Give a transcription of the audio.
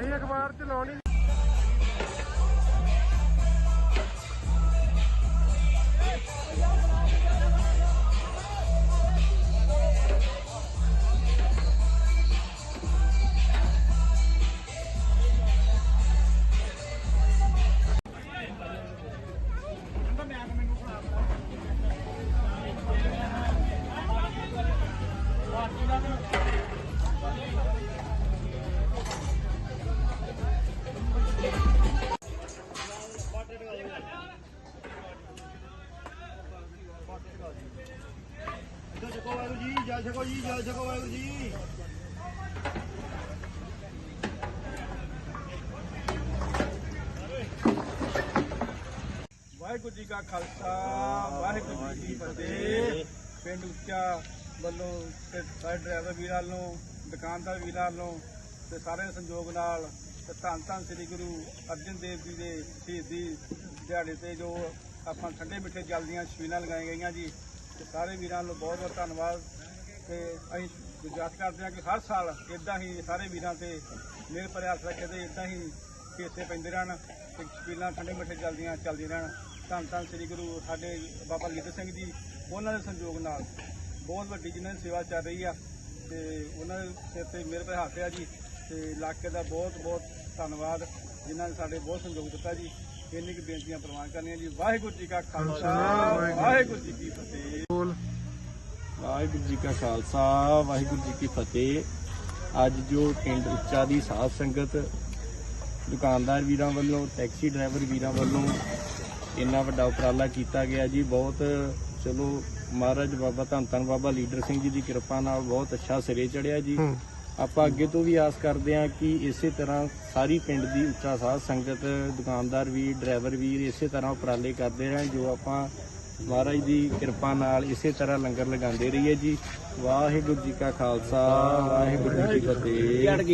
ਅਸੀਂ ਅਖਬਾਰ ਚ ਲਾਉਣੀ। ਛਕੋ ਵਾਹਿਗੁਰੂ ਜੀ ਜੈ ਛਕੋ ਜੀ ਜੈ ਛਕੋ ਵਾਹਿਗੁਰੂ ਜੀ। ਵਾਹਿਗੁਰੂ ਜੀ ਕਾ ਖਾਲਸਾ, ਵਾਹਿਗੁਰੂ ਜੀ ਕੀ ਫਤਿਹ। ਪਿੰਡ ਉੱਚਾ ਵੱਲੋਂ ਤੇ ਸਾਰੇ ਡਰਾਈਵਰ ਵੀਰਾਂ ਨੂੰ ਦੁਕਾਨਦਾਰ ਵੀਰਾਂ ਵੱਲੋਂ ਤੇ ਸਾਰੇ ਸੰਯੋਗ ਨਾਲ ਤੇ ਧੰਨ ਧੰਨ ਸ੍ਰੀ ਗੁਰੂ ਅਰਜਨ ਦੇਵ ਜੀ ਦੇ ਸ਼ਹੀਦੀ ਦਿਹਾੜੇ ਤੇ ਜੋ ਆਪਾਂ ਠੰਡੇ ਮਿੱਠੇ ਜਲ ਦੀਆਂ ਛਬੀਲਾਂ ਲਗਾਈਆਂ ਗਈਆਂ ਜੀ ਸਾਰੇ ਵੀਰਾਂ ਨੂੰ ਬਹੁਤ ਬਹੁਤ ਧੰਨਵਾਦ ਤੇ ਅਸੀਂ ਗੁਜ਼ਾਰਿਸ਼ ਕਰਦੇ ਹਾਂ ਕਿ ਹਰ ਸਾਲ ਇਦਾਂ ਹੀ ਸਾਰੇ ਵੀਰਾਂ ਤੇ ਮੇਰੇ ਭਰੇ ਹੱਥ ਰੱਖੇ ਤੇ ਇਦਾਂ ਹੀ ਕੇਸੇ ਪੈਂਦੇ ਰਹਿਣ ਤੇ ਛਬੀਲਾਂ ਠੰਡੇ ਮਿੱਠੇ ਚੱਲਦੀਆਂ ਚੱਲਦੀਆਂ ਰਹਿਣ। ਧੰਨ ਧੰਨ ਸ੍ਰੀ ਗੁਰੂ ਸਾਡੇ ਬਾਬਾ ਲੀਦਰ ਸਿੰਘ ਜੀ, ਉਹਨਾਂ ਦੇ ਸੰਯੋਗ ਨਾਲ। ਬਹੁਤ ਵੱਡੀ ਜਿਨ੍ਹਾਂ ਦੀ ਸੇਵਾ ਚੱਲ ਰਹੀ ਆ ਤੇ ਉਹਨਾਂ ਦੇ ਸਿਰ ਤੇ ਮਿਹਰ ਭਰੇ ਹੱਥ ਆ ਜੀ ਤੇ ਇਲਾਕੇ ਦਾ ਬਹੁਤ ਬਹੁਤ ਧੰਨਵਾਦ। ਜਿਨ੍ਹਾਂ ਨੇ ਸਾਡੇ ਬਹੁਤ ਸੰਯੋਗ ਦਿੱਤਾ ਜੀ। ਇੰਨੀ ਕੁ ਬੇਨਤੀਆਂ ਪ੍ਰਵਾਨ ਕਰਨੀਆਂ ਜੀ। ਵਾਹਿਗੁਰੂ ਜੀ ਕਾ ਖਾਲਸਾ ਵਾਹਿਗੁਰੂ ਜੀ ਕੀ ਫਤਿਹ। ਵਾਹਿਗੁਰੂ ਜੀ ਕਾ ਖਾਲਸਾ ਵਾਹਿਗੁਰੂ ਜੀ ਕੀ ਫਤਿਹ। ਅੱਜ ਜੋ ਪਿੰਡ ਉੱਚਾ ਦੀ ਸਾਧ ਸੰਗਤ ਦੁਕਾਨਦਾਰ ਵੀਰਾਂ ਵੱਲੋਂ ਟੈਕਸੀ ਡਰਾਈਵਰ ਵੀਰਾਂ ਵੱਲੋਂ ਇੰਨਾ ਵੱਡਾ ਉਪਰਾਲਾ ਕੀਤਾ ਗਿਆ ਜੀ। ਬਹੁਤ ਚਲੋ ਮਹਾਰਾਜ ਬਾਬਾ ਧੰਨ ਧੰਨ ਬਾਬਾ ਲੀਡਰ ਸਿੰਘ ਜੀ ਦੀ ਕਿਰਪਾ ਨਾਲ ਬਹੁਤ ਅੱਛਾ ਸਿਰੇ ਚੜਿਆ ਜੀ। ਆਪਾਂ ਅੱਗੇ ਤੋਂ ਵੀ ਆਸ ਕਰਦੇ ਹਾਂ ਕਿ ਇਸੇ ਤਰ੍ਹਾਂ ਸਾਰੀ ਪਿੰਡ ਦੀ ਉੱਚਾ ਸਾਹ ਸੰਗਤ, ਦੁਕਾਨਦਾਰ ਵੀ, ਡਰਾਈਵਰ ਵੀਰ ਇਸੇ ਤਰ੍ਹਾਂ ਉਪਰਾਲੇ ਕਰਦੇ ਰਹਿਣ, ਜੋ ਆਪਾਂ ਮਹਾਰਾਜ ਦੀ ਕਿਰਪਾ ਨਾਲ ਇਸੇ ਤਰ੍ਹਾਂ ਲੰਗਰ ਲਗਾਉਂਦੇ ਰਹੀਏ ਜੀ। ਵਾਹਿਗੁਰੂ ਜੀ ਕਾ ਖਾਲਸਾ, ਵਾਹਿਗੁਰੂ ਜੀ ਕੀ ਫਤਿਹ।